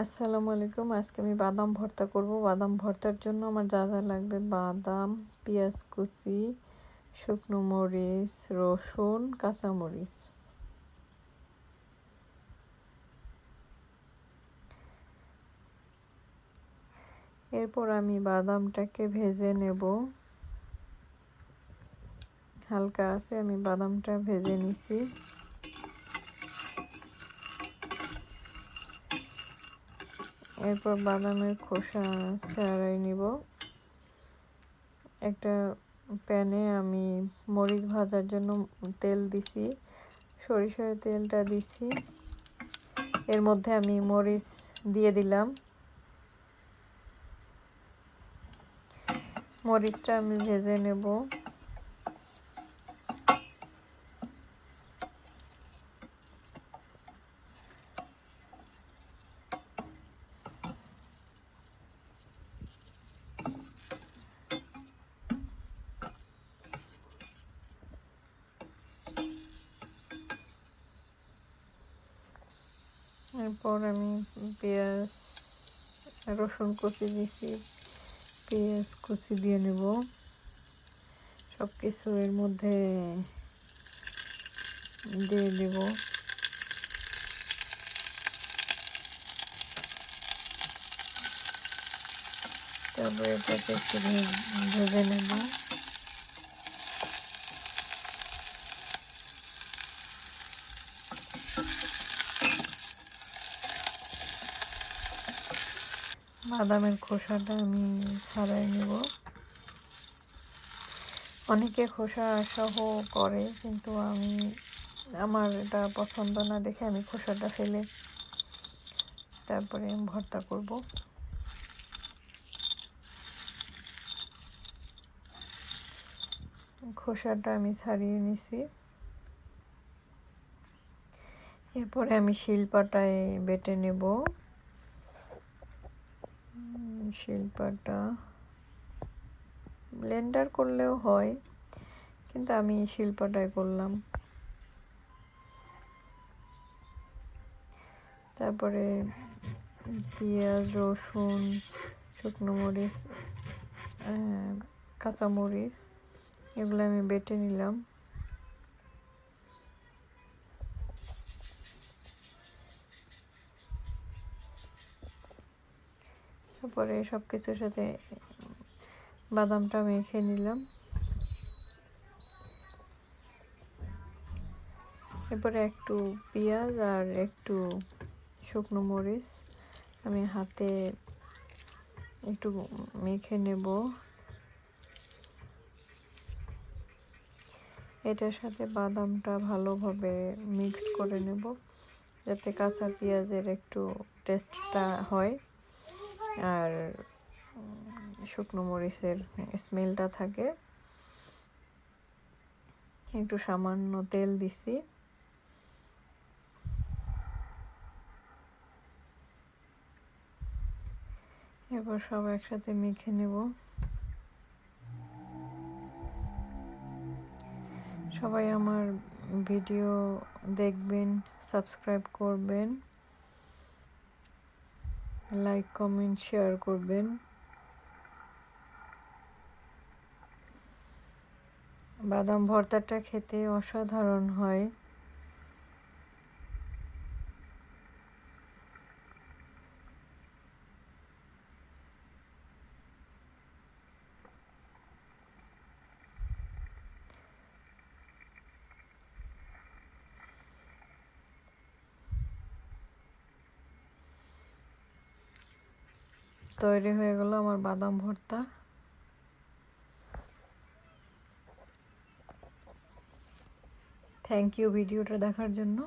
আসসালামু আলাইকুম। আজকে আমি বাদাম ভর্তা করব। বাদাম ভর্তার জন্য আমার যা যা লাগবে বাদাম, পেঁয়াজ কুচি, শুকনো মরিচ, রসুন, কাঁচামরিচ। এরপর আমি বাদামটাকে ভেজে নেব। হালকা আছে, আমি বাদামটা ভেজে নিছি। এরপর বাদামের খোসা ছাড়াই নিব। একটা প্যানে আমি মরিচ ভাজার জন্য তেল দিছি, সরিষার তেলটা দিছি। এর মধ্যে আমি মরিচ দিয়ে দিলাম। মরিচটা আমি ভেজে নেব। এরপর আমি পেঁয়াজ, রসুন কুচি দিছি। পেঁয়াজ কুচি দিয়ে নেব। সব কিছু এর মধ্যে দিয়ে দেব। তারপরে এটাকে একটু ভেজে নেব। বাদামের খোসাটা আমি ছাড়াই নেব। অনেকে খোসা সহ করে, কিন্তু আমি, আমার এটা পছন্দ না দেখে আমি খোসাটা ফেলে তারপরে ভর্তা করব। খোসাটা আমি ছাড়িয়ে নিছি। এরপরে আমি শিলপাটায় বেটে নেব। শিল্পাটা। ব্লেন্ডার করলেও হয়, কিন্তু আমি শিল্পাটাই করলাম। তারপরে পেঁয়াজ, রসুন, শুকনো মরিচ কাঁচামরিচ, এগুলো আমি বেটে নিলাম। তারপরে সব কিছুর সাথে বাদামটা মেখে নিলাম। এরপরে একটু পেঁয়াজ আর একটু শুকনো মরিচ আমি হাতে একটু মেখে নেব। এটার সাথে বাদামটা ভালোভাবে মিক্সড করে নেব, যাতে কাঁচা পেঁয়াজের একটু টেস্টটা হয়। আর শুকনো মরিচের স্মেলটা থাকে। একটু সামান্য তেল দিছি। এবার সব একসাথে মেখে নেব। সবাই আমার ভিডিও দেখবেন, সাবস্ক্রাইব করবেন। লাইক কমেন্ট শেয়ার করবেন। বাদাম ভর্তাটা খেতে অসাধারণ হয়। তৈরি হয়ে গেল আমার বাদাম ভর্তা। থ্যাংক ইউ ভিডিওটা দেখার জন্য।